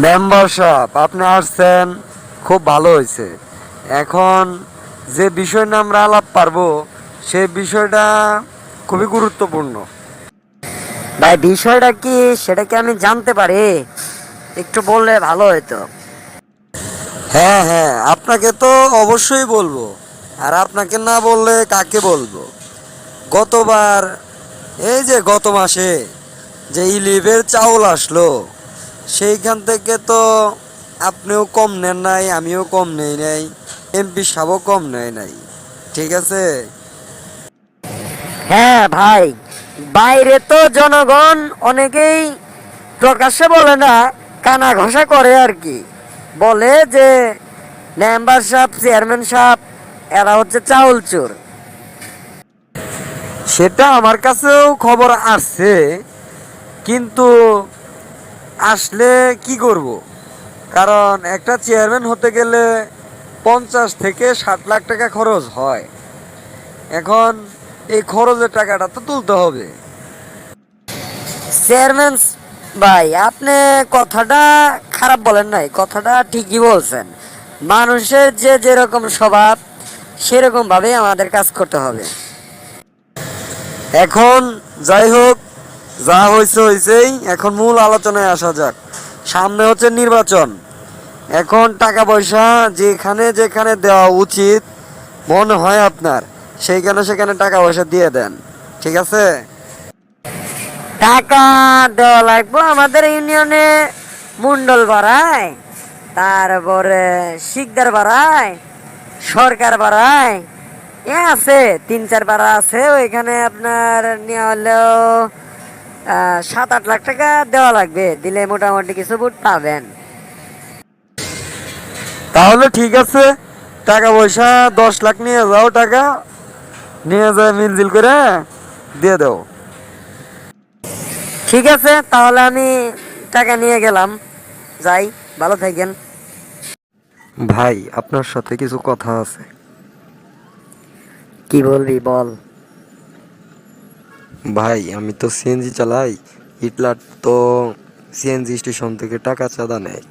Membership আপনি আসছেন, খুব ভালো হয়েছে। এখন যে বিষয় নিয়ে আমরা আলাপ পারব, সে বিষয়টা খুবই গুরুত্বপূর্ণ। ভাই, বিষয়টা কি সেটা কি আমি জানতে পারি? একটু বললে ভালো হতো হ্যাঁ হ্যাঁ আপনাকে তো অবশ্যই বলব। আর আপনাকে না বললে কাকে বলব? গতবার, এই যে গত মাসে যে ইলিভের চাউল আসলো সেইখান থেকে তো আপনিও কম নেন নাই, আমিও কম নেই নাই, এমপি সাহেবও কম নেয় নাই, ঠিক আছে? হ্যাঁ ভাই, বাইরে তো জনগণ অনেকেই প্রকাশ্যে বলে না, কানা ঘষা করে আর কি। বলে যে, মেম্বার সাহেব, চেয়ারম্যান সাহেব, এরা হচ্ছে চাউল চোর। সেটা আমার কাছেও খবর আসছে কিন্তু আসলে কি করব? কারণ একটা চেয়ারম্যান হতে গেলে পঞ্চাশ থেকে ষাট লাখ টাকা খরচ হয়। এখন এই খরচের টাকাটা তো তুলতে হবে। চেয়ারম্যান ভাই আপনি কথাটা খারাপ বলেন নাই কথাটা ঠিকই বলছেন। মানুষের যে যেরকম স্বভাব সেরকম ভাবে আমাদের কাজ করতে হবে। এখন যাই হোক যা হয়েছে হয়েছেই। এখন মূল আলোচনায় আসা যাক। সামনে হচ্ছে নির্বাচন। এখন টাকা পয়সা যেখানে যেখানে দেওয়া উচিত, মনে হয় আপনার, সেইখানে সেখানে টাকা পয়সা দিয়ে দেন। ঠিক আছে? টাকা দেওয়া লাগবে আমাদের ইউনিয়নে মন্ডল বাড়ায় তারপরে শিকদার বাড়ায় সরকার বাড়ায় এ আছে, তিন চার বাড়া আছে, ওইখানে আপনার নেওয়া হলেও সাত আট লাখ টাকা দেওয়া লাগবে। দিলে মোটামুটি কিছু বুট পাবেন। তাহলে ঠিক আছে টাকা পয়সা দশ লাখ নিয়ে যাও টাকা নিয়ে যায় মিলজিল করে দিয়ে দাও। ঠিক আছে তাহলে আমি টাকা নিয়ে গেলাম। যাই ভালো থাকেন। ভাই আপনার সাথে কিছু কথা আছে। কি বলবি বল। ভাই, আমি তো সিএনজি চালাই। হিটলার তো সিএনজি স্টেশন থেকে টাকা চাঁদা নেয়।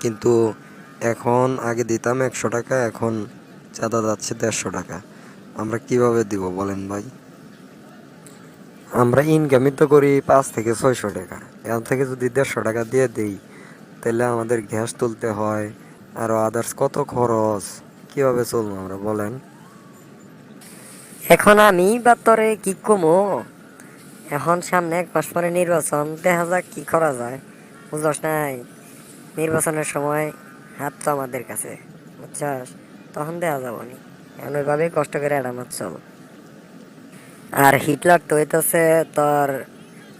কিন্তু এখন আগে দিতাম একশো টাকা, এখন চাঁদা যাচ্ছে দেড়শো টাকা। আমরা কীভাবে দিব বলেন ভাই? আমরা ইনকামই তো করি পাঁচ থেকে ছয়শো টাকা। এখান থেকে যদি দেড়শো টাকা দিয়ে দিই, তাহলে আমাদের গ্যাস তুলতে হয়। আরও আদার্স কত খরচ? কীভাবে চলবো আমরা বলেন? এখন আমি বা তোরে কি কমো? এখন সামনে এক মাস পরে নির্বাচন, দেখা যাক কি করা যায়। বুঝস নাই? নির্বাচনের সময় হাত তো আমাদের কাছে, বুঝছস? তখন দেখা যাব নি। এখন ওইভাবে কষ্ট করে এড়ানোর চল। আর হিটলার তো হইতেছে তোর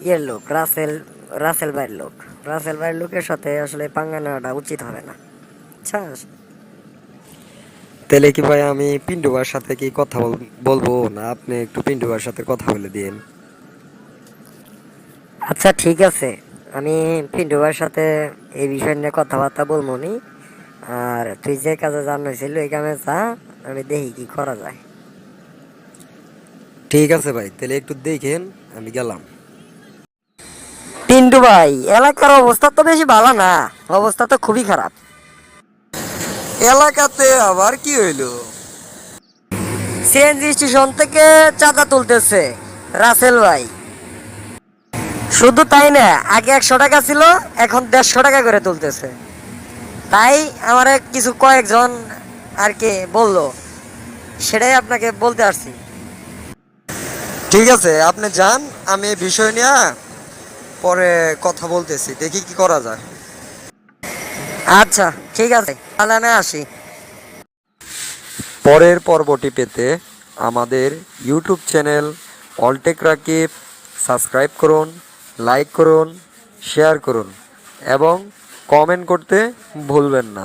ইয়ের লোক, রাসেল রাসেল ভাইয়ের লোক। রাসেল ভাইয়ের লোকের সাথে আসলে পাঙ্গা নেওয়াটা উচিত হবে না। বুঝছস? তাহলে কি ভাই আমি পিন্টুবার সাথে কি কথা বলব? না আপনি একটু পিন্টুবার সাথে কথা বলে দিন আচ্ছা ঠিক আছে। আমি পিন্টুবার সাথে এই বিষয় নিয়ে কথাবার্তা বলব নি। আর তুই যে কাজে জানাইছিল ওই কামে যা আমি দেখি কি করা যায়। ঠিক আছে ভাই তাহলে একটু দেখেন আমি গেলাম। পিন্টু ভাই এলাকার অবস্থা তো বেশি ভালো না। অবস্থা তো খুবই খারাপ। এলাকাতে আবার কি হইল? সিএনজি স্টেশন থেকে চাঁদা তুলতেছে রাসেল ভাই। শুধু তাই না আগে একশো টাকা ছিল এখন দেড়শো টাকা করে তুলতেছে। তাই আমার কিছু কয়েকজন আর কি বলল সেটাই আপনাকে বলতে আসছি। ঠিক আছে আপনি যান আমি এই বিষয় নিয়ে পরে কথা বলতেছি দেখি কি করা যায়। আচ্ছা। ঠিক আছে আমি আসি। পরের পর্বটি পেতে আমাদের YouTube channel Alltech Rakib subscribe করুন লাইক করুন শেয়ার করুন, এবং কমেন্ট করতে ভুলবেন না।